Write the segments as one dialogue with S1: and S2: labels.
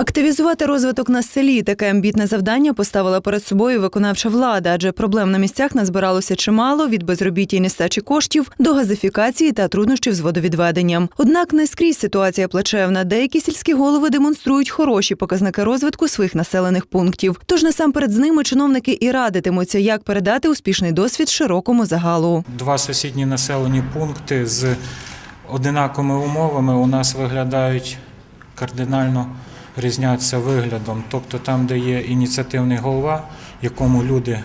S1: Активізувати розвиток на селі таке амбітне завдання поставила перед собою виконавча влада, адже проблем на місцях назбиралося чимало від безробіття і нестачі коштів до газифікації та труднощів з водовідведенням. Однак не скрізь ситуація плачевна. Деякі сільські голови демонструють хороші показники розвитку своїх населених пунктів. Тож насамперед з ними чиновники і радитимуться, як передати успішний досвід широкому загалу.
S2: Два сусідні населені пункти з одинаковими умовами у нас виглядають кардинально різняться виглядом. Тобто там, де є ініціативний голова, якому люди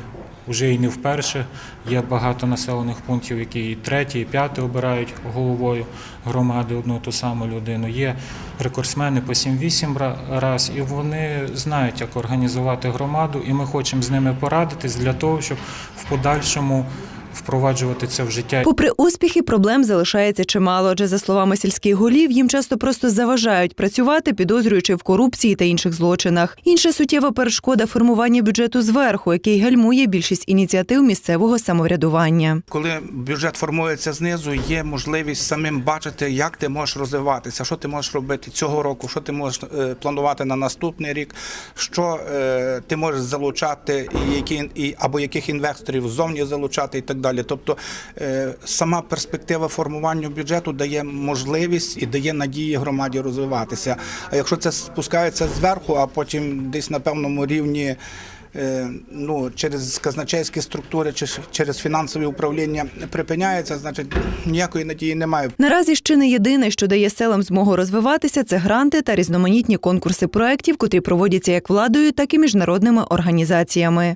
S2: вже і не вперше, є багато населених пунктів, які і третій, і п'ятий обирають головою громади одну ту саму людину. Є рекордсмени по 7-8 раз, і вони знають, як організувати громаду, і ми хочемо з ними порадитись для того, щоб в подальшому впроваджувати це в життя.
S1: Попри успіхи, проблем залишається чимало, адже за словами сільських голів, їм часто просто заважають працювати, підозрюючи в корупції та інших злочинах. Інша суттєва перешкода формування бюджету зверху, який гальмує більшість ініціатив місцевого самоврядування.
S3: Коли бюджет формується знизу, є можливість самим бачити, як ти можеш розвиватися, що ти можеш робити цього року, що ти можеш е, планувати на наступний рік, що е, ти можеш залучати, і які і або яких інвесторів ззовні залучати, і так далі. Тобто е, сама перспектива формування бюджету дає можливість і дає надії громаді розвиватися. А якщо це спускається зверху, а потім десь на певному рівні е, ну, через казначейські структури чи через фінансові управління припиняється, значить ніякої надії немає.
S1: Наразі ще не єдине, що дає селам змогу розвиватися, це гранти та різноманітні конкурси проєктів, котрі проводяться як владою, так і міжнародними організаціями.